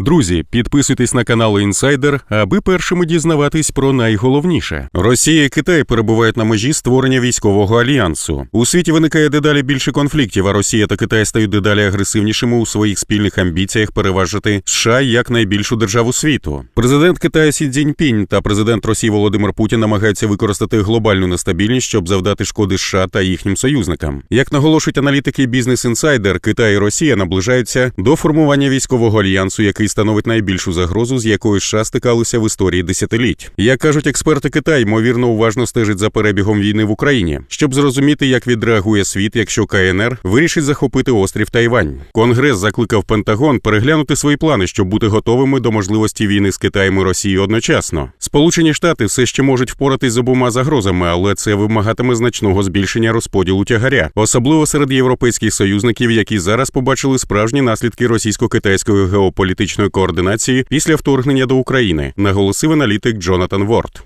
Друзі, підписуйтесь на канал Інсайдер, аби першими дізнаватись про найголовніше. Росія і Китай перебувають на межі створення військового альянсу. У світі виникає дедалі більше конфліктів, а Росія та Китай стають дедалі агресивнішими у своїх спільних амбіціях переважити США як найбільшу державу світу. Президент Китаю Сі Цзіньпінь та президент Росії Володимир Путін намагаються використати глобальну нестабільність, щоб завдати шкоди США та їхнім союзникам. Як наголошують аналітики Бізнес Інсайдер, Китай і Росія наближаються до формування військового альянсу, який становить найбільшу загрозу, з якою США стикалися в історії десятиліть. Як кажуть експерти, Китай ймовірно уважно стежить за перебігом війни в Україні, щоб зрозуміти, як відреагує світ, якщо КНР вирішить захопити острів Тайвань. Конгрес закликав Пентагон переглянути свої плани, щоб бути готовими до можливості війни з Китаєм і Росією одночасно. Сполучені Штати все ще можуть впоратись з обома загрозами, але це вимагатиме значного збільшення розподілу тягаря, особливо серед європейських союзників, які зараз побачили справжні наслідки російсько-китайської геополітичної координації після вторгнення до України, наголосив аналітик Джонатан Ворд.